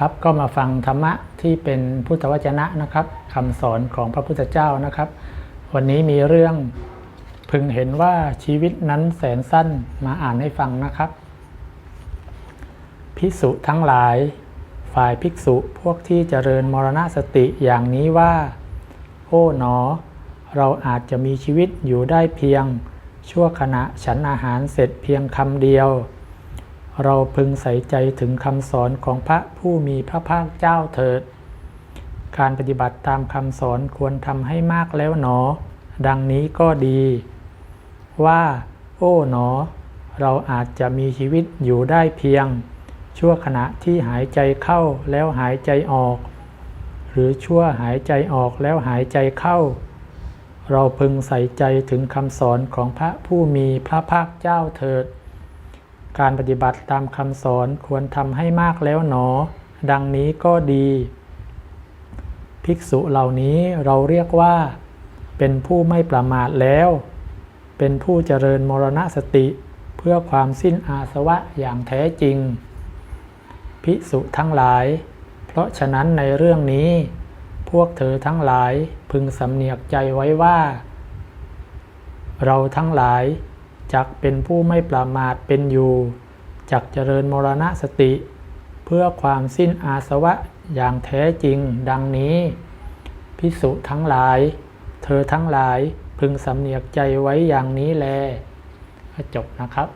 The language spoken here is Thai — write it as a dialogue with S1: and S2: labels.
S1: ครับก็มาฟังธรรมะที่เป็นพุทธวจนะนะครับคำสอนของพระพุทธเจ้านะครับ วันนี้มีเรื่องพึงเห็นว่าชีวิตนั้นแสนสั้นมาอ่านให้ฟังนะครับ ภิกษุทั้งหลาย ฝ่ายภิกษุพวกที่เจริญมรณสติอย่างนี้ว่า โอ้หนอ เราอาจจะมีชีวิตอยู่ได้เพียง ชั่วขณะฉันอาหารเสร็จเพียงคำเดียว เราพึงใส่ใจถึงคำสอนของพระผู้มีพระภาคเจ้าเถิด การปฏิบัติตามคำสอนควรทำให้มากแล้วหนอ ดังนี้ก็ดี ว่า โอ้หนอ เราอาจจะมีชีวิตอยู่ได้เพียง ชั่วขณะที่หายใจเข้าแล้วหายใจออก หรือชั่วหายใจออกแล้วหายใจเข้า เราพึงใส่ใจถึงคำสอนของพระผู้มีพระภาคเจ้าเถิด การปฏิบัติตามคำสอนควรทำให้มากแล้วหนอ ดังนี้ก็ดี ภิกษุเหล่านี้เราเรียกว่า เป็นผู้ไม่ประมาทแล้ว เป็นผู้เจริญมรณสติเพื่อความสิ้นอาสวะอย่างแท้จริง ภิกษุทั้งหลาย เพราะฉะนั้นในเรื่องนี้ พวกเธอทั้งหลายพึงสำเนียกใจไว้ว่า เราทั้งหลาย จักเป็นผู้ไม่ประมาทเป็นอยู่ จักเจริญมรณสติ เพื่อความสิ้นอาสวะอย่างแท้จริงดังนี้ พิสุทั้งหลาย เธอทั้งหลายพึงสำเนียกใจไว้อย่างนี้แลจบนะครับ